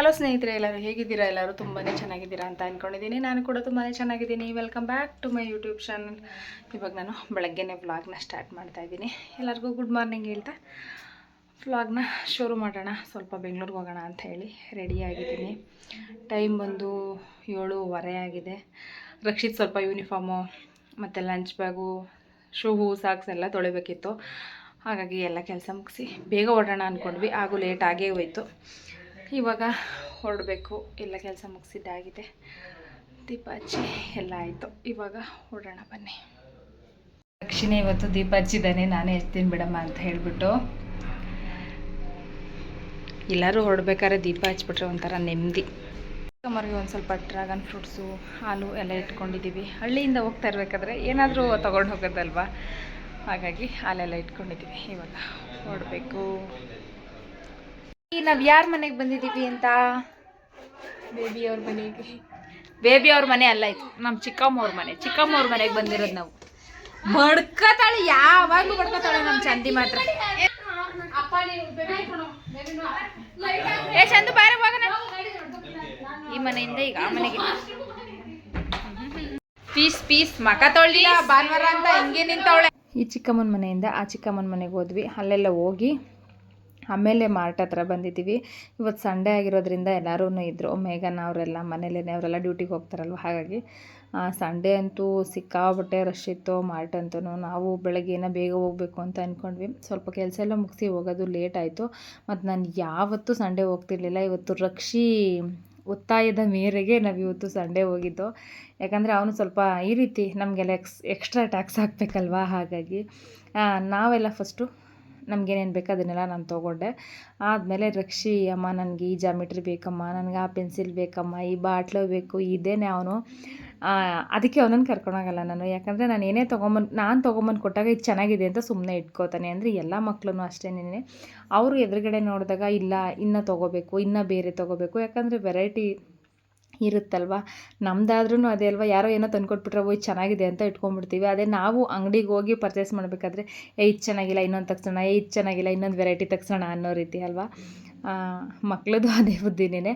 Hello ಸ್ನೇಹಿತರೆ, ಎಲ್ಲರೂ ಹೇಗಿದ್ದೀರಾ? ಎಲ್ಲರೂ ತುಂಬಾ ಚೆನ್ನಾಗಿದ್ದೀರಾ ಅಂತ ಅಂದ್ಕೊಂಡಿದ್ದೀನಿ ನಾನು ಕೂಡ ತುಂಬಾ ಚೆನ್ನಾಗಿದ್ದೀನಿ. Welcome back to my YouTube channel ಇವಾಗ ನಾನು ಬೆಳಗ್ಗೆನೇ ವ್ಲಾಗ್ನ ಸ್ಟಾರ್ಟ್ ಮಾಡ್ತಾ ಇದ್ದೀನಿ. ಎಲ್ಲರಿಗೂ ಗುಡ್ ಮಾರ್ನಿಂಗ್ ಹೇಳ್ತಾ. ವ್ಲಾಗ್ನ ಶುರು ಮಾಡೋಣ. ಸ್ವಲ್ಪ ಬೆಂಗಳೂರಿಗೆ ಹೋಗೋಣ ಅಂತ ಹೇಳಿ ರೆಡಿಯಾಗಿದ್ದೀನಿ ಟೈಮ್ ಬಂದು ಏಳುವರೆ ಆಗಿದೆ. ರಕ್ಷಿತ್ ಸ್ವಲ್ಪ ಯೂನಿಫಾರ್ಮು ಮತ್ತು ಲಂಚ್ ಬ್ಯಾಗು ಶೂ ಸಾಕ್ಸ್ ಎಲ್ಲ ತೊಳಿಬೇಕಿತ್ತು. ಹಾಗಾಗಿ ಎಲ್ಲ ಕೆಲಸ ಮುಗಿಸಿ ಬೇಗ ಹೊರಡೋಣ ಅಂದ್ಕೊಂಡ್ವಿ ಹಾಗೂ ಲೇಟ್ ಆಗೇ ಹೋಯ್ತು. ಇವಾಗ ಹೊರಡಬೇಕು. ಎಲ್ಲ ಕೆಲಸ ಮುಗಿಸಿದ್ದಾಗಿದೆ. ದೀಪ ಹಚ್ಚಿ ಎಲ್ಲ ಆಯಿತು. ಇವಾಗ ಹೊರಡೋಣ ಬನ್ನಿ. ದಕ್ಷಿಣ ಇವತ್ತು ದೀಪ ಹಚ್ಚಿದ್ದಾನೆ ನಾನೇ ಹಚ್ತೀನಿ ಬಿಡಮ್ಮ ಅಂತ ಹೇಳಿಬಿಟ್ಟು. ಎಲ್ಲರೂ ಹೊರಡ್ಬೇಕಾದ್ರೆ ದೀಪ ಹಚ್ಬಿಟ್ರೆ ಒಂಥರ ನೆಮ್ಮದಿ. ಕಮರ್ಗೆ ಒಂದು ಸ್ವಲ್ಪ ಡ್ರ್ಯಾಗನ್ ಫ್ರೂಟ್ಸು, ಹಾಲು ಎಲ್ಲ ಇಟ್ಕೊಂಡಿದ್ದೀವಿ. ಹಳ್ಳಿಯಿಂದ ಹೋಗ್ತಾ ಇರಬೇಕಾದ್ರೆ ಏನಾದರೂ ತೊಗೊಂಡು ಹೋಗೋದಲ್ವಾ? ಹಾಗಾಗಿ ಹಾಲೆಲ್ಲ ಇಟ್ಕೊಂಡಿದ್ದೀವಿ. ಇವಾಗ ಹೊರಡಬೇಕು. ನಾವು ಯಾರ ಮನೆಗೆ ಬಂದಿದ್ದೀವಿ ಅಂತ? ಬೇಬಿ ಅವ್ರ ಮನೆಗೆ. ಬೇಬಿ ಅವ್ರ ಮನೆ ಅಲ್ಲ ಇದು ನಮ್ಮ ಚಿಕ್ಕಮ್ಮ ಅವ್ರ ಮನೆ. ಚಿಕ್ಕಮ್ಮ ಅವ್ರ ಮನೆಗೆ ಬಂದಿರೋದು ನಾವು. ಮಡ್ಕತಾಳೆ ಯಾವಾಗಲೂ ಮಡ್ಕತಾಳೆ ನಮ್ಮ ಚಂದಿ ಮಾತ್ರ. ಏ ಚಂದು ಬಾರ ಈ ಮನೆಯಿಂದ ಈಗ ಆ ಮನೆಗೆ. ಪೀಸ್ ಪೀಸ್ ಮಕ ತೊಳ್ದಿಲ್ಲ. ಭಾನುವಾರ ಅಂತ ಹಿಂಗೆ ನಿಂತವಳೆ. ಈ ಚಿಕ್ಕಮ್ಮನ ಮನೆಯಿಂದ ಆ ಚಿಕ್ಕಮ್ಮನ ಮನೆಗೆ ಹೋದ್ವಿ. ಅಲ್ಲೆಲ್ಲ ಹೋಗಿ ಆಮೇಲೆ ಮಾರ್ಟ್ ಹತ್ರ ಬಂದಿದ್ದೀವಿ. ಇವತ್ತು ಸಂಡೇ ಆಗಿರೋದ್ರಿಂದ ಎಲ್ಲರೂ ಇದ್ದರು ಮೇಘನ ಅವರೆಲ್ಲ ಮನೇಲೇ ಅವರೆಲ್ಲ ಡ್ಯೂಟಿಗೆ ಹೋಗ್ತಾರಲ್ವ ಹಾಗಾಗಿ. ಸಂಡೇ ಅಂತೂ ಸಿಕ್ಕಾಬಟ್ಟೆ ರಶ್ ಇತ್ತು ಮಾರ್ಟ್ ಅಂತೂ ನಾವು ಬೆಳಗ್ಗೆನ ಬೇಗ ಹೋಗಬೇಕು ಅಂತ ಅಂದ್ಕೊಂಡ್ವಿ ಸ್ವಲ್ಪ ಕೆಲಸ ಎಲ್ಲ ಮುಗಿಸಿ ಹೋಗೋದು ಲೇಟ್ ಆಯಿತು. ಮತ್ತು ನಾನು ಯಾವತ್ತೂ ಸಂಡೇ ಹೋಗ್ತಿರ್ಲಿಲ್ಲ. ಇವತ್ತು ರಕ್ಷಿ ಒತ್ತಾಯದ ಮೇರೆಗೆ ನಾವು ಇವತ್ತು ಸಂಡೇ ಹೋಗಿದ್ದು. ಯಾಕಂದರೆ ಅವನು ಸ್ವಲ್ಪ ಈ ರೀತಿ ನಮಗೆಲ್ಲ ಎಕ್ಸ್ ಎಕ್ಸ್ಟ್ರಾ ಟ್ಯಾಕ್ಸ್ ಹಾಕಬೇಕಲ್ವಾ ಹಾಗಾಗಿ. ನಾವೆಲ್ಲ ಫಸ್ಟು ನಮಗೇನೇನು ಬೇಕು ಅದನ್ನೆಲ್ಲ ನಾನು ತೊಗೊಂಡೆ. ಆದಮೇಲೆ ರಕ್ಷಿ, ಅಮ್ಮ ನನಗೆ ಈ ಜಾಮಿಟ್ರಿ ಬೇಕಮ್ಮ, ನನಗೆ ಆ ಪೆನ್ಸಿಲ್ ಬೇಕಮ್ಮ, ಈ ಬಾಟ್ಲು ಬೇಕು, ಇದೇನೆ ಅವನು. ಅದಕ್ಕೆ ಅವನನ್ನು ಕರ್ಕೊಂಡೋಗಲ್ಲ ನಾನು. ಯಾಕಂದರೆ ನಾನು ಏನೇ ತೊಗೊಂಬಂದು, ನಾನು ತೊಗೊಂಬಂದು ಕೊಟ್ಟಾಗ ಇದು ಚೆನ್ನಾಗಿದೆ ಅಂತ ಸುಮ್ಮನೆ ಇಟ್ಕೋತಾನೆ. ಅಂದರೆ ಎಲ್ಲ ಮಕ್ಕಳು ಅಷ್ಟೇನೆ ಅವರು ಎದುರುಗಡೆ ನೋಡಿದಾಗ ಇಲ್ಲ, ಇನ್ನೂ ತೊಗೋಬೇಕು, ಇನ್ನೂ ಬೇರೆ ತೊಗೋಬೇಕು. ಯಾಕಂದರೆ ವೆರೈಟಿ ಇರುತ್ತಲ್ವ? ನಮ್ಮದಾದ್ರೂ ಅದೇ ಅಲ್ವಾ? ಯಾರೋ ಏನೋ ತಂದುಕೊಟ್ಬಿಟ್ರೆ, ಓಯ್, ಚೆನ್ನಾಗಿದೆ ಅಂತ ಇಟ್ಕೊಂಡ್ಬಿಡ್ತೀವಿ. ಅದೇ ನಾವು ಅಂಗಡಿಗೆ ಹೋಗಿ ಪರ್ಚೇಸ್ ಮಾಡಬೇಕಾದ್ರೆ ಏ ಇದು ಚೆನ್ನಾಗಿಲ್ಲ, ಇನ್ನೊಂದು ತಕ್ಷಣ ಏ ಇದು ಚೆನ್ನಾಗಿಲ್ಲ, ಇನ್ನೊಂದು ವೆರೈಟಿ ತಗ್ಸೋಣ ಅನ್ನೋ ರೀತಿ ಅಲ್ವಾ? ಮಕ್ಕಳದು ಅದೇ ಬುದ್ಧಿನೇ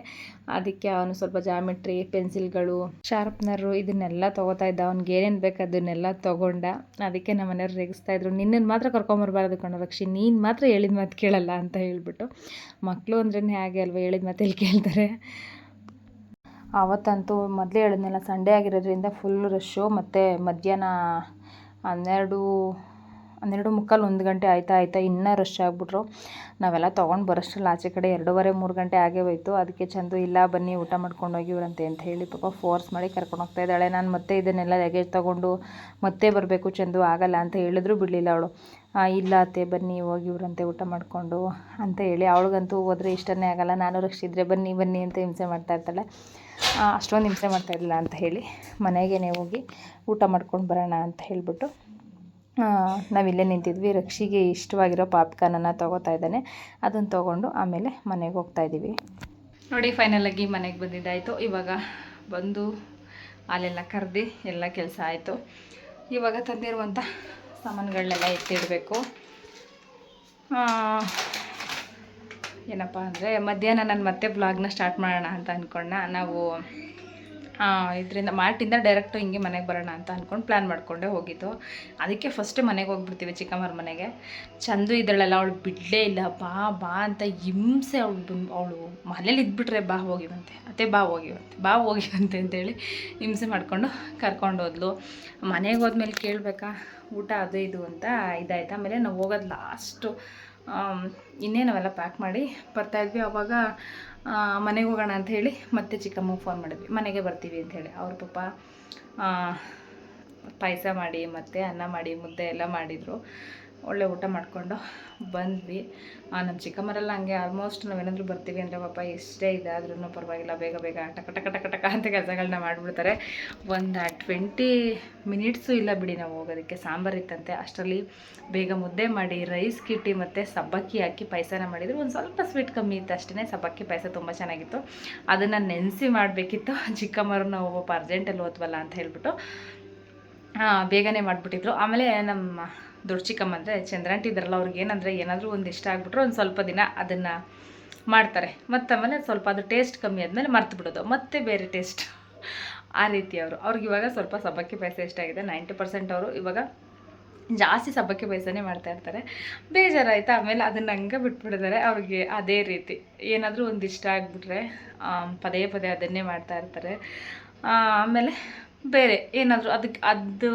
ಅದಕ್ಕೆ ಅವನು ಸ್ವಲ್ಪ ಜಾಮಿಟ್ರಿ ಪೆನ್ಸಿಲ್ಗಳು ಶಾರ್ಪ್ನರು ಇದನ್ನೆಲ್ಲ ತೊಗೋತಾ ಇದ್ದ. ಅವ್ನಿಗೆ ಏನೇನು ಬೇಕು ಅದನ್ನೆಲ್ಲ ತೊಗೊಂಡ. ಅದಕ್ಕೆ ನಮ್ಮ ಮನೆಯವ್ರು ರೇಗಿಸ್ತಾ ಇದ್ರು. ನಿನ್ನನ್ನು ಮಾತ್ರ ಕರ್ಕೊಂಬರ್ಬಾರ್ದು ಕಣ ರಕ್ಷಿ ನೀನು ಮಾತ್ರ ಹೇಳಿದ ಮಾತು ಕೇಳಲ್ಲ ಅಂತ ಹೇಳ್ಬಿಟ್ಟು. ಮಕ್ಕಳು ಅಂದ್ರೇ ಹಾಗೆ ಅಲ್ವಾ? ಹೇಳಿದ ಮಾತು ಎಲ್ಲಿ ಕೇಳ್ತಾರೆ. ಆವತ್ತಂತೂ ಮೊದಲೇ ಹೇಳಿದ್ನಲ್ಲ ಸಂಡೇ ಆಗಿರೋದ್ರಿಂದ ಫುಲ್ ರಶ್ಶು ಮತ್ತು ಮಧ್ಯಾಹ್ನ ಹನ್ನೆರಡು ಹನ್ನೆರಡು ಮುಕ್ಕಾಲು ಒಂದು ಗಂಟೆ ಆಯ್ತಾ ಆಯ್ತಾ ಇನ್ನೂ ರಶ್ ಆಗಿಬಿಟ್ರು. ನಾವೆಲ್ಲ ತೊಗೊಂಡು ಬರೋಷ್ಟ್ರಲ್ಲಿ ಆಚೆ ಕಡೆ ಎರಡೂವರೆ, ಮೂರು ಗಂಟೆ ಆಗೇ ಹೋಯ್ತು. ಅದಕ್ಕೆ ಚಂದು ಇಲ್ಲ, ಬನ್ನಿ ಊಟ ಮಾಡ್ಕೊಂಡು ಹೋಗಿವ್ರಂತೆ ಅಂತ ಹೇಳಿ ಪಾಪ ಫೋರ್ಸ್ ಮಾಡಿ ಕರ್ಕೊಂಡು ಹೋಗ್ತಾ ಇದ್ದಾಳೆ. ನಾನು ಮತ್ತೆ ಇದನ್ನೆಲ್ಲ ಲಗೇಜ್ ತೊಗೊಂಡು ಮತ್ತೆ ಬರಬೇಕು ಚಂದು ಆಗಲ್ಲ ಅಂತ ಹೇಳಿದ್ರು ಬಿಡಲಿಲ್ಲ ಅವಳು. ಇಲ್ಲ ಅತ್ತೆ, ಬನ್ನಿ ಹೋಗಿವ್ರಂತೆ ಊಟ ಮಾಡಿಕೊಂಡು ಅಂತ ಹೇಳಿ. ಅವಳಿಗಂತೂ ಹೋದರೆ ಇಷ್ಟನೇ ಆಗಲ್ಲ. ನಾನು ರಕ್ಷಿದ್ರೆ ಬನ್ನಿ ಬನ್ನಿ ಅಂತ ಹಿಂಸೆ ಮಾಡ್ತಾ ಇರ್ತಾಳೆ. ಅಷ್ಟೊಂದು ಹಿಂಸೆ ಮಾಡ್ತಾ ಇರಲಿಲ್ಲ ಅಂತ ಹೇಳಿ ಮನೆಗೇ ಹೋಗಿ ಊಟ ಮಾಡ್ಕೊಂಡು ಬರೋಣ ಅಂತ ಹೇಳಿಬಿಟ್ಟು ನಾವಿಲ್ಲೇ ನಿಂತಿದ್ವಿ. ರಕ್ಷಿಗೆ ಇಷ್ಟವಾಗಿರೋ ಪಾಪ್ಕಾರ್ನನ್ನು ತೊಗೋತಾ ಇದ್ದಾನೆ. ಅದನ್ನು ತೊಗೊಂಡು ಆಮೇಲೆ ಮನೆಗೆ ಹೋಗ್ತಾ ಇದ್ದೀವಿ. ನೋಡಿ ಫೈನಲಾಗಿ ಮನೆಗೆ ಬಂದಿದ್ದಾಯಿತು. ಇವಾಗ ಬಂದು ಅಲ್ಲೆಲ್ಲ ಕರೆದು ಎಲ್ಲ ಕೆಲಸ ಆಯಿತು. ಇವಾಗ ತಂದಿರುವಂಥ ಸಾಮಾನುಗಳನ್ನೆಲ್ಲ ಎತ್ತಿಡಬೇಕು ಏನಪ್ಪ ಅಂದರೆ ಮಧ್ಯಾಹ್ನ ನಾನು ಮತ್ತೆ ಬ್ಲಾಗ್ನ ಸ್ಟಾರ್ಟ್ ಮಾಡೋಣ ಅಂತ ಅಂದ್ಕೊಂಡ ನಾವು ಇದರಿಂದ ಮಾರ್ಟಿಂದ ಡೈರೆಕ್ಟು ಹಿಂಗೆ ಮನೆಗೆ ಬರೋಣ ಅಂತ ಅಂದ್ಕೊಂಡು ಪ್ಲ್ಯಾನ್ ಮಾಡಿಕೊಂಡೆ ಹೋಗಿದ್ದು. ಅದಕ್ಕೆ ಫಸ್ಟ್ ಮನೆಗೆ ಹೋಗ್ಬಿಡ್ತೀವಿ ಚಿಕ್ಕಮ್ಮರ ಮನೆಗೆ. ಚಂದು ಇದ್ದಾಳಲ್ಲ ಅವಳು ಬಿಡಲೇ ಇಲ್ಲ ಬಾ ಬಾ ಅಂತ ಹಿಂಸೆ ಅವಳು ಅವಳು ಮನೇಲಿ ಇದ್ಬಿಟ್ರೆ ಬಾ ಹೋಗಿವಂತೆ, ಅತ್ತೆ ಬಾ ಹೋಗಿವಂತೆ ಬಾ ಹೋಗಿವಂತೆ ಅಂತೇಳಿ ಹಿಂಸೆ ಮಾಡಿಕೊಂಡು ಕರ್ಕೊಂಡು ಹೋದ್ಲು. ಮನೆಗೆ ಹೋದ್ಮೇಲೆ ಕೇಳಬೇಕಾ, ಊಟ ಅದು ಇದು ಅಂತ ಇದಾಯ್ತು. ಆಮೇಲೆ ನಾವು ಹೋಗೋದು ಲಾಸ್ಟು ಇನ್ನೇ ನಾವೆಲ್ಲ ಪ್ಯಾಕ್ ಮಾಡಿ ಬರ್ತಾಯಿದ್ವಿ ಅವಾಗ ಮನೆಗೆ ಹೋಗೋಣ ಅಂತ ಹೇಳಿ ಮತ್ತೆ ಚಿಕ್ಕಮ್ಮಗೆ ಫೋನ್ ಮಾಡಿದ್ವಿ. ಮನೆಗೆ ಬರ್ತೀವಿ ಅಂತ ಹೇಳಿ. ಅವ್ರ ಪಾಪ ಪಾಯಸ ಮಾಡಿ ಮತ್ತು ಅನ್ನ ಮಾಡಿ, ಮುದ್ದೆ ಎಲ್ಲ ಮಾಡಿದರು. ಒಳ್ಳೆ ಊಟ ಮಾಡಿಕೊಂಡು ಬಂದ್ವಿ. ನಮ್ಮ ಚಿಕ್ಕಮ್ಮರೆಲ್ಲ ಹಂಗೆ ಆಲ್ಮೋಸ್ಟ್ ನಾವೇನಾದರೂ ಬರ್ತೀವಿ ಅಂದರೆ, ಪಾಪ ಎಷ್ಟೇ ಇದಾದ್ರೂ ಪರವಾಗಿಲ್ಲ, ಬೇಗ ಬೇಗ ಟಕ ಟಕ ಟಕ ಟಕ ಅಂತ ಕೆಲಸಗಳನ್ನ ಮಾಡಿಬಿಡ್ತಾರೆ. ಒಂದು ಟ್ವೆಂಟಿ ಮಿನಿಟ್ಸು ಇಲ್ಲ ಬಿಡಿ ನಾವು ಹೋಗೋದಕ್ಕೆ. ಸಾಂಬಾರು ಇತ್ತಂತೆ. ಅಷ್ಟರಲ್ಲಿ ಬೇಗ ಮುದ್ದೆ ಮಾಡಿ ರೈಸ್ ಕಿಟ್ಟಿ ಮತ್ತು ಸಬ್ಬಕ್ಕಿ ಹಾಕಿ ಪಾಯಸನ ಮಾಡಿದ್ರು. ಒಂದು ಸ್ವಲ್ಪ ಸ್ವೀಟ್ ಕಮ್ಮಿ ಇತ್ತು ಅಷ್ಟೇ ಸಬ್ಬಕ್ಕಿ ಪಾಯಸ ತುಂಬ ಚೆನ್ನಾಗಿತ್ತು. ಅದನ್ನು ನೆನೆಸಿ ಮಾಡಬೇಕಿತ್ತು. ಚಿಕ್ಕಮ್ಮರು ನಾವು ಪಾಪ ಅರ್ಜೆಂಟಲ್ಲಿ ಓದ್ವಲ್ಲ ಅಂತ ಹೇಳ್ಬಿಟ್ಟು ಬೇಗನೆ ಮಾಡಿಬಿಟ್ಟಿದ್ರು. ಆಮೇಲೆ ನಮ್ಮ ದೊಡ್ಡ ಚಿಕ್ಕಮ್ಮ ಅಂದರೆ ಚಂದ್ರಂಟಿ ಇದ್ರಲ್ಲ, ಅವ್ರಿಗೆ ಏನಂದರೆ ಏನಾದರೂ ಒಂದು ಇಷ್ಟ ಆಗಿಬಿಟ್ರೆ ಒಂದು ಸ್ವಲ್ಪ ದಿನ ಅದನ್ನು ಮಾಡ್ತಾರೆ. ಮತ್ತು ಆಮೇಲೆ ಸ್ವಲ್ಪ ಅದು ಟೇಸ್ಟ್ ಕಮ್ಮಿ ಆದಮೇಲೆ ಮರ್ತು ಬಿಡೋದು. ಮತ್ತೆ ಬೇರೆ ಟೇಸ್ಟ್ ಆ ರೀತಿ ಅವರು. ಅವ್ರಿಗೆ ಇವಾಗ ಸ್ವಲ್ಪ ಸಬ್ಬಕ್ಕಿ ಪಾಯಸ ಇಷ್ಟ ಆಗಿದೆ. ನೈಂಟಿ ಪರ್ಸೆಂಟ್ ಅವರು ಇವಾಗ ಜಾಸ್ತಿ ಸಬ್ಬಕ್ಕಿ ಪಾಯಸನೇ ಮಾಡ್ತಾ ಇರ್ತಾರೆ. ಬೇಜಾರಾಯ್ತು? ಆಮೇಲೆ ಅದನ್ನು ಹಂಗೆ ಬಿಟ್ಬಿಟ್ಟಿದ್ದಾರೆ. ಅವ್ರಿಗೆ ಅದೇ ರೀತಿ. ಏನಾದರೂ ಒಂದು ಇಷ್ಟ ಆಗಿಬಿಟ್ರೆ ಪದೇ ಪದೇ ಅದನ್ನೇ ಮಾಡ್ತಾ ಇರ್ತಾರೆ. ಆಮೇಲೆ ಬೇರೆ ಏನಾದರೂ ಅದಕ್ಕೆ ಅದು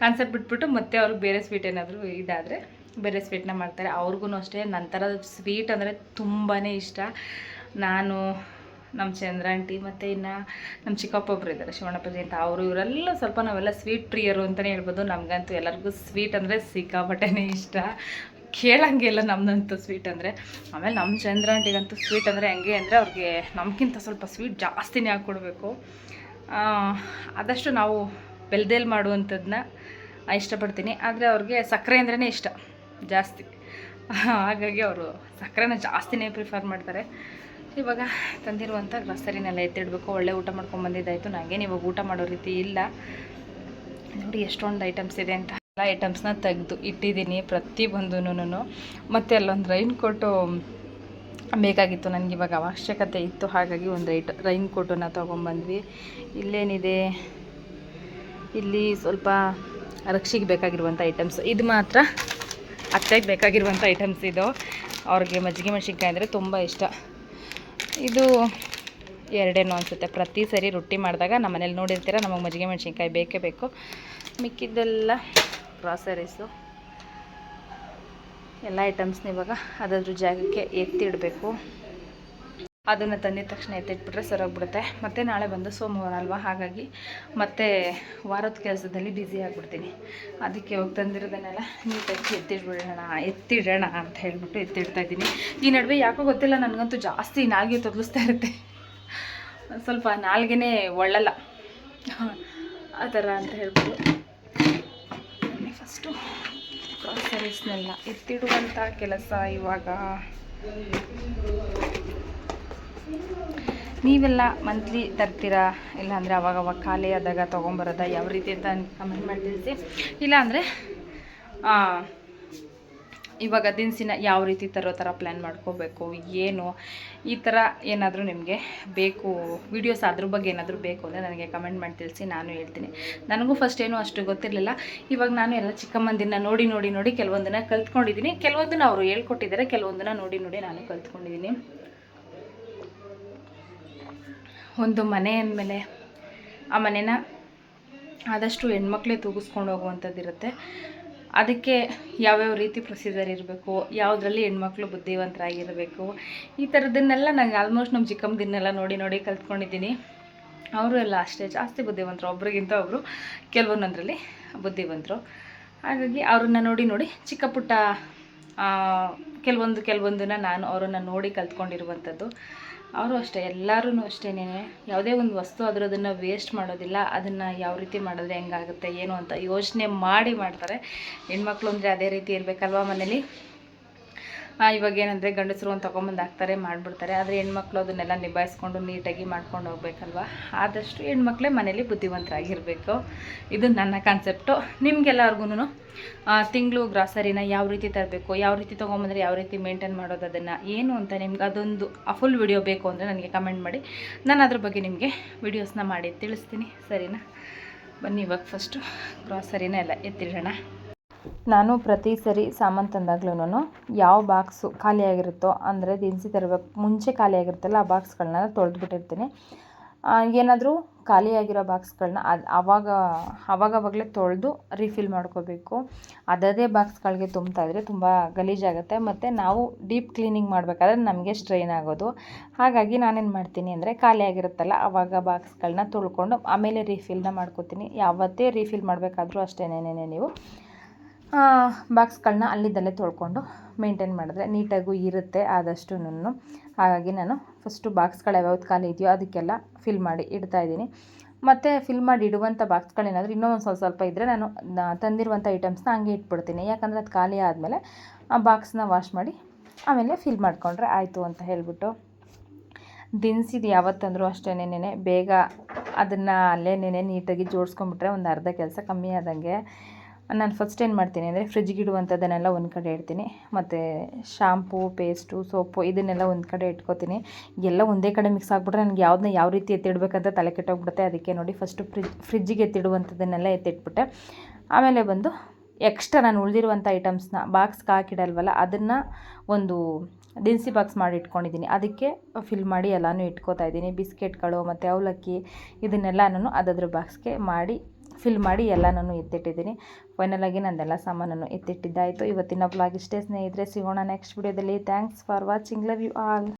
ಕಾನ್ಸೆಪ್ಟ್ ಬಿಟ್ಬಿಟ್ಟು ಮತ್ತೆ ಅವ್ರಿಗೆ ಬೇರೆ ಸ್ವೀಟ್ ಏನಾದರೂ ಇದಾದರೆ ಬೇರೆ ಸ್ವೀಟ್ನ ಮಾಡ್ತಾರೆ. ಅವ್ರಿಗೂ ಅಷ್ಟೇ. ನಂತರ ಸ್ವೀಟ್ ಅಂದರೆ ತುಂಬಾ ಇಷ್ಟ. ನಾನು ನಮ್ಮ ಚಂದ್ರ ಆಂಟಿ ಮತ್ತು ಇನ್ನು ನಮ್ಮ ಚಿಕ್ಕಪ್ಪ ಒಬ್ಬರು ಇದ್ದಾರೆ ಶಿವಣ್ಣಪ್ಪಾಜಿ ಅಂತ ಅವರು ಇವರೆಲ್ಲ ಸ್ವಲ್ಪ ನಾವೆಲ್ಲ ಸ್ವೀಟ್ ಪ್ರಿಯರು ಅಂತಲೇ ಹೇಳ್ಬೋದು. ನಮಗಂತೂ ಎಲ್ಲರಿಗೂ ಸ್ವೀಟ್ ಅಂದರೆ ಸಿಕ್ಕಾಪಟ್ಟೆನೇ ಇಷ್ಟ. ಕೇಳಂಗಿಲ್ಲ ನಮ್ಮದಂತೂ ಸ್ವೀಟ್ ಅಂದರೆ, ಆಮೇಲೆ ನಮ್ಮ ಚಂದ್ರ ಆಂಟಿಗಂತೂ ಸ್ವೀಟ್ ಅಂದರೆ ಹೆಂಗೆ ಅಂದರೆ ಅವ್ರಿಗೆ ನಮಗಿಂತ ಸ್ವಲ್ಪ ಸ್ವೀಟ್ ಜಾಸ್ತಿನೇ ಹಾಕ್ಕೊಡ್ಬೇಕು. ಆದಷ್ಟು ನಾವು ಬೆಲ್ದೇಲಿ ಮಾಡುವಂಥದ್ದನ್ನ ಇಷ್ಟಪಡ್ತೀನಿ. ಆದರೆ ಅವ್ರಿಗೆ ಸಕ್ಕರೆ ಅಂದ್ರೇ ಇಷ್ಟ, ಜಾಸ್ತಿ. ಹಾಗಾಗಿ ಅವರು ಸಕ್ಕರೆನ ಜಾಸ್ತಿನೇ ಪ್ರಿಫರ್ ಮಾಡ್ತಾರೆ. ಇವಾಗ ತಂದಿರುವಂಥ ಗ್ರಸರಿನೆಲ್ಲ ಎತ್ತಿಡಬೇಕು, ಒಳ್ಳೆ ಊಟ ಮಾಡ್ಕೊಂಡು ಬಂದಿದ್ದಾಯಿತು. ನನಗೇನು ಇವಾಗ ಊಟ ಮಾಡೋ ರೀತಿ ಇಲ್ಲ. ನೋಡಿ ಎಷ್ಟೊಂದು ಐಟಮ್ಸ್ ಇದೆ ಅಂತ. ಎಲ್ಲ ಐಟಮ್ಸ್ನ ತೆಗೆದು ಇಟ್ಟಿದ್ದೀನಿ ಪ್ರತಿಯೊಂದೂ ಮತ್ತು ಅಲ್ಲೊಂದು ರೈನ್ ಕೋಟು ಬೇಕಾಗಿತ್ತು ನನಗೆ ಇವಾಗ ಅವಶ್ಯಕತೆ ಇತ್ತು. ಹಾಗಾಗಿ ಒಂದು ರೈಟ್ ರೈನ್ ಕೋಟನ್ನು ತೊಗೊಂಬಂದ್ವಿ. ಇಲ್ಲೇನಿದೆ? ಇಲ್ಲಿ ಸ್ವಲ್ಪ ರಕ್ಷಿಗೆ ಬೇಕಾಗಿರುವಂಥ ಐಟಮ್ಸ್ ಇದು ಮಾತ್ರ ಅತ್ತೆಗೆ ಬೇಕಾಗಿರುವಂಥ ಐಟಮ್ಸ್ ಇದು. ಅವ್ರಿಗೆ ಮಜ್ಜಿಗೆ ಮೆಣಸಿನ್ಕಾಯಿ ಅಂದರೆ ತುಂಬ ಇಷ್ಟ. ಇದು ಎರಡೇನೋ ಅನಿಸುತ್ತೆ. ಪ್ರತಿ ಸರಿ ರೊಟ್ಟಿ ಮಾಡಿದಾಗ ನಮ್ಮ ಮನೇಲಿ ನೋಡಿರ್ತೀರ, ನಮಗೆ ಮಜ್ಜಿಗೆ ಮೆಣಸಿನ್ಕಾಯಿ ಬೇಕೇ ಬೇಕು. ಮಿಕ್ಕಿದ್ದೆಲ್ಲ ಗ್ರಾಸರೀಸು ಎಲ್ಲ ಐಟಮ್ಸ್ನ ಇವಾಗ ಅದಾದ್ರೂ ಜಾಗಕ್ಕೆ ಎತ್ತಿಡಬೇಕು. ಅದನ್ನು ತಂದಿದ ತಕ್ಷಣ ಎತ್ತಿಟ್ಬಿಟ್ರೆ ಸರೋಗ್ಬಿಡುತ್ತೆ ಮತ್ತು ನಾಳೆ ಬಂದು ಸೋಮವಾರ ಅಲ್ವಾ? ಹಾಗಾಗಿ ಮತ್ತೆ ವಾರದ ಕೆಲಸದಲ್ಲಿ ಬ್ಯುಸಿ ಆಗಿಬಿಡ್ತೀನಿ. ಅದಕ್ಕೆ ಹೋಗಿ ತಂದಿರೋದನ್ನೆಲ್ಲ ನೀಟಾಗಿ ಎತ್ತಿಡ್ಬಿಡೋಣ, ಎತ್ತಿಡೋಣ ಅಂತ ಹೇಳ್ಬಿಟ್ಟು ಎತ್ತಿಡ್ತಾ ಇದ್ದೀನಿ. ಈ ನಡುವೆ ಯಾಕೋ ಗೊತ್ತಿಲ್ಲ, ನನಗಂತೂ ಜಾಸ್ತಿ ನಾಲ್ಗೆ ತೊದಲಿಸ್ತಾ ಇರುತ್ತೆ. ಸ್ವಲ್ಪ ನಾಲ್ಗೆನೇ ಒಳ್ಳಲ್ಲ. ಆ ಥರ ಅಂತ ಹೇಳ್ಬಿಟ್ಟು. ಫಸ್ಟು ಗ್ರಾಸರೀಸ್ನೆಲ್ಲ ಎತ್ತಿಡುವಂಥ ಕೆಲಸ ಇವಾಗ. ನೀವೆಲ್ಲ ಮಂತ್ಲಿ ತರ್ತೀರಾ? ಇಲ್ಲಾಂದರೆ ಅವಾಗ ಅವಾಗ ಖಾಲಿ ಆದಾಗ ತೊಗೊಂಬರೋದ ಯಾವ ರೀತಿ ಅಂತ ಕಮೆಂಟ್ ಮಾಡಿ ತಿಳಿಸಿ ಇಲ್ಲಾಂದರೆ ಇವಾಗ ದಿನಸಿನ ಯಾವ ರೀತಿ ತರೋ ಥರ ಪ್ಲ್ಯಾನ್ ಮಾಡ್ಕೋಬೇಕು, ಏನು ಈ ಥರ ಏನಾದರೂ ನಿಮಗೆ ಬೇಕು ವೀಡಿಯೋಸ್ ಅದ್ರ ಬಗ್ಗೆ ಏನಾದರೂ ಬೇಕು ಅಂದರೆ ನನಗೆ ಕಮೆಂಟ್ ಮಾಡಿ ತಿಳಿಸಿ, ನಾನು ಹೇಳ್ತೀನಿ. ನನಗೂ ಫಸ್ಟ್ ಏನೂ ಅಷ್ಟು ಗೊತ್ತಿರಲಿಲ್ಲ. ಇವಾಗ ನಾನು ಎಲ್ಲ ಚಿಕ್ಕಮ್ಮಂದಿನ ನೋಡಿ ನೋಡಿ ನೋಡಿ ಕೆಲವೊಂದನ್ನ ಕಲ್ತ್ಕೊಂಡಿದ್ದೀನಿ. ಕೆಲವೊಂದನ್ನ ಅವರು ಹೇಳ್ಕೊಟ್ಟಿದ್ದಾರೆ, ಕೆಲವೊಂದನ್ನು ನೋಡಿ ನೋಡಿ ನಾನು ಕಲ್ತ್ಕೊಂಡಿದ್ದೀನಿ. ಒಂದು ಮನೆ ಅಂದಮೇಲೆ ಆ ಮನೇನ ಆದಷ್ಟು ಹೆಣ್ಮಕ್ಳೇ ತೂಗಿಸ್ಕೊಂಡು ಹೋಗುವಂಥದ್ದು ಇರುತ್ತೆ ಅದಕ್ಕೆ ಯಾವ್ಯಾವ ರೀತಿ ಪ್ರೊಸೀಜರ್ ಇರಬೇಕು, ಯಾವುದ್ರಲ್ಲಿ ಹೆಣ್ಮಕ್ಳು ಬುದ್ಧಿವಂತರಾಗಿರಬೇಕು, ಈ ಥರದನ್ನೆಲ್ಲ ನಂಗೆ ಆಲ್ಮೋಸ್ಟ್ ನಮ್ಮ ಚಿಕ್ಕಮ್ಮದಿನ್ನೆಲ್ಲ ನೋಡಿ ನೋಡಿ ಕಲ್ತ್ಕೊಂಡಿದ್ದೀನಿ. ಅವರು ಎಲ್ಲ ಅಷ್ಟೇ ಜಾಸ್ತಿ ಬುದ್ಧಿವಂತರು, ಒಬ್ರಿಗಿಂತ ಒಬ್ಬರು ಕೆಲವೊಂದೊಂದರಲ್ಲಿ ಬುದ್ಧಿವಂತರು. ಹಾಗಾಗಿ ಅವ್ರನ್ನ ನೋಡಿ ನೋಡಿ ಚಿಕ್ಕ ಪುಟ್ಟ ಕೆಲವೊಂದು ಕೆಲವೊಂದನ್ನ ನಾನು ಅವರನ್ನು ನೋಡಿ ಕಲ್ತ್ಕೊಂಡಿರುವಂಥದ್ದು ಅವರು ಅಷ್ಟೇ ಎಲ್ಲರೂ ಅಷ್ಟೇನೆ ಯಾವುದೇ ಒಂದು ವಸ್ತು ಆದರೂ ಅದನ್ನು ವೇಸ್ಟ್ ಮಾಡೋದಿಲ್ಲ, ಅದನ್ನು ಯಾವ ರೀತಿ ಮಾಡಿದ್ರೆ ಹೆಂಗಾಗುತ್ತೆ, ಏನು ಅಂತ ಯೋಚನೆ ಮಾಡಿ ಮಾಡ್ತಾರೆ. ಹೆಣ್ಮಕ್ಳು ಅಂದರೆ ಅದೇ ರೀತಿ ಇರಬೇಕಲ್ವ ಮನೇಲಿ? ಇವಾಗ ಏನಂದರೆ ಗಂಡಸರು ಒಂದು ತೊಗೊಂಬಂದು ಹಾಕ್ತಾರೆ, ಮಾಡಿಬಿಡ್ತಾರೆ. ಆದರೆ ಹೆಣ್ಮಕ್ಳು ಅದನ್ನೆಲ್ಲ ನಿಭಾಯಿಸ್ಕೊಂಡು ನೀಟಾಗಿ ಮಾಡ್ಕೊಂಡು ಹೋಗ್ಬೇಕಲ್ವಾ? ಆದಷ್ಟು ಹೆಣ್ಮಕ್ಳೇ ಮನೇಲಿ ಬುದ್ಧಿವಂತರಾಗಿರಬೇಕು. ಇದು ನನ್ನ ಕಾನ್ಸೆಪ್ಟು ನಿಮ್ಗೆಲ್ಲರಿಗೂ ತಿಂಗಳು ಗ್ರಾಸರಿನ ಯಾವ ರೀತಿ ತರಬೇಕು, ಯಾವ ರೀತಿ ತೊಗೊಂಬಂದರೆ ಯಾವ ರೀತಿ ಮೇಂಟೈನ್ ಮಾಡೋದು ಅದನ್ನು, ಏನು ಅಂತ ನಿಮ್ಗೆ ಅದೊಂದು ಫುಲ್ ವಿಡಿಯೋ ಬೇಕು ಅಂದರೆ ನನಗೆ ಕಮೆಂಟ್ ಮಾಡಿ. ನಾನು ಅದ್ರ ಬಗ್ಗೆ ನಿಮಗೆ ವಿಡಿಯೋಸ್ನ ಮಾಡಿ ತಿಳಿಸ್ತೀನಿ. ಸರಿನಾ? ಬನ್ನಿ ಇವಾಗ ಫಸ್ಟು ಗ್ರಾಸರಿನ ಎಲ್ಲ ಎತ್ತಿಡೋಣ. ನಾನು ಪ್ರತಿ ಸರಿ ಸಾಮಾನು ತಂದಾಗ್ಲೂ ಯಾವ ಬಾಕ್ಸು ಖಾಲಿಯಾಗಿರುತ್ತೋ ಅಂದರೆ ದಿನಸಿ ತರಬೇಕು ಮುಂಚೆ ಖಾಲಿಯಾಗಿರುತ್ತಲ್ಲ ಆ ಬಾಕ್ಸ್ಗಳನ್ನ ತೊಳೆದ್ಬಿಟ್ಟಿರ್ತೀನಿ. ಏನಾದರೂ ಖಾಲಿಯಾಗಿರೋ ಬಾಕ್ಸ್ಗಳನ್ನ ಅದು ಆವಾಗ ಆವಾಗವಾಗಲೇ ತೊಳೆದು ರೀಫಿಲ್ ಮಾಡ್ಕೋಬೇಕು. ಅದದೇ ಬಾಕ್ಸ್ಗಳಿಗೆ ತುಂಬ್ತಾ ಇದ್ರೆ ತುಂಬ ಗಲೀಜಾಗುತ್ತೆ. ಮತ್ತು ನಾವು ಡೀಪ್ ಕ್ಲೀನಿಂಗ್ ಮಾಡಬೇಕಾದ್ರೆ ನಮಗೆ ಸ್ಟ್ರೈನ್ ಆಗೋದು. ಹಾಗಾಗಿ ನಾನೇನು ಮಾಡ್ತೀನಿ ಅಂದರೆ ಖಾಲಿಯಾಗಿರುತ್ತಲ್ಲ ಆವಾಗ ಬಾಕ್ಸ್ಗಳನ್ನ ತೊಳ್ಕೊಂಡು ಆಮೇಲೆ ರೀಫಿಲ್ನ ಮಾಡ್ಕೋತೀನಿ. ಯಾವತ್ತೇ ರೀಫಿಲ್ ಮಾಡಬೇಕಾದ್ರೂ ಅಷ್ಟೇನೇನೇ ನೀವು ಬಾಕ್ಸ್ಗಳನ್ನ ಅಲ್ಲಿದ್ದಲ್ಲೇ ತೊಳ್ಕೊಂಡು ಮೇಂಟೈನ್ ಮಾಡಿದ್ರೆ ನೀಟಾಗೂ ಇರುತ್ತೆ ಆದಷ್ಟು ಹಾಗಾಗಿ ನಾನು ಫಸ್ಟು ಬಾಕ್ಸ್ಗಳು ಯಾವ್ಯಾವ್ದು ಖಾಲಿ ಇದೆಯೋ ಅದಕ್ಕೆಲ್ಲ ಫಿಲ್ ಮಾಡಿ ಇಡ್ತಾ ಇದ್ದೀನಿ. ಮತ್ತು ಫಿಲ್ ಮಾಡಿ ಇಡುವಂಥ ಬಾಕ್ಸ್ಗಳೇನಾದರೂ ಇನ್ನೂ ಒಂದು ಸ್ವಲ್ಪ ಸ್ವಲ್ಪ ಇದ್ದರೆ ನಾನು ತಂದಿರುವಂಥ ಐಟಮ್ಸ್ನ ಹಂಗೆ ಇಟ್ಬಿಡ್ತೀನಿ. ಯಾಕಂದರೆ ಅದು ಖಾಲಿ ಆದಮೇಲೆ ಆ ಬಾಕ್ಸ್ನ ವಾಶ್ ಮಾಡಿ ಆಮೇಲೆ ಫಿಲ್ ಮಾಡಿಕೊಂಡ್ರೆ ಆಯಿತು ಅಂತ ಹೇಳಿಬಿಟ್ಟು. ದಿನಸಿದು ಯಾವತ್ತಂದರೂ ಅಷ್ಟೇ ಬೇಗ ಅದನ್ನು ಅಲ್ಲೇ ನೆನೆ ನೀಟಾಗಿ ಜೋಡಿಸ್ಕೊಂಬಿಟ್ರೆ ಒಂದು ಅರ್ಧ ಕೆಲಸ ಕಮ್ಮಿ ಆದಂಗೆ. ನಾನು ಫಸ್ಟ್ ಏನು ಮಾಡ್ತೀನಿ ಅಂದರೆ ಫ್ರಿಜ್ಗೆ ಇಡುವಂಥದ್ದನ್ನೆಲ್ಲ ಒಂದು ಕಡೆ ಇಡ್ತೀನಿ. ಮತ್ತು ಶಾಂಪೂ ಪೇಸ್ಟು ಸೋಪು ಇದನ್ನೆಲ್ಲ ಒಂದು ಕಡೆ ಇಟ್ಕೋತೀನಿ. ಎಲ್ಲ ಒಂದೇ ಕಡೆ ಮಿಕ್ಸ್ ಆಗಿಬಿಟ್ರೆ ನನಗೆ ಯಾವ್ದನ್ನ ಯಾವ ರೀತಿ ಎತ್ತಿಡಬೇಕಂತ ತಲೆ ಕೆಟ್ಟೋಗ್ಬಿಡುತ್ತೆ. ಅದಕ್ಕೆ ನೋಡಿ ಫಸ್ಟು ಫ್ರಿಜ್ ಫ್ರಿಜ್ಜಿಗೆ ಎತ್ತಿಡುವಂಥದ್ದನ್ನೆಲ್ಲ ಎತ್ತಿಟ್ಬಿಟ್ಟೆ. ಆಮೇಲೆ ಬಂದು ಎಕ್ಸ್ಟ್ರಾ ನಾನು ಉಳಿದಿರುವಂಥ ಐಟಮ್ಸ್ನ ಬಾಕ್ಸ್ಗೆ ಹಾಕಿಡಲ್ವಲ್ಲ, ಅದನ್ನು ಒಂದು ದಿನಸಿ ಬಾಕ್ಸ್ ಮಾಡಿ ಇಟ್ಕೊಂಡಿದ್ದೀನಿ. ಅದಕ್ಕೆ ಫಿಲ್ ಮಾಡಿ ಎಲ್ಲನೂ ಇಟ್ಕೋತಾ ಇದ್ದೀನಿ. ಬಿಸ್ಕೆಟ್ಗಳು ಮತ್ತು ಅವಲಕ್ಕಿ ಇದನ್ನೆಲ್ಲ ನಾನು ಅದದ್ರ ಬಾಕ್ಸ್ಗೆ ಮಾಡಿ ಫಿಲ್ ಮಾಡಿ ಎಲ್ಲನೂ ಎತ್ತಿಟ್ಟಿದ್ದೀನಿ. ಫೈನಲಾಗಿ ನಂದೆಲ್ಲ ಸಾಮಾನನ್ನು ಎತ್ತಿಟ್ಟಿದ್ದಾಯಿತು. ಇವತ್ತಿನ ಬ್ಲಾಗ್ ಇಷ್ಟೇ ಸ್ನೇಹಿತರೆ. ಸಿಗೋಣ ನೆಕ್ಸ್ಟ್ ವಿಡಿಯೋದಲ್ಲಿ thanks for watching love you all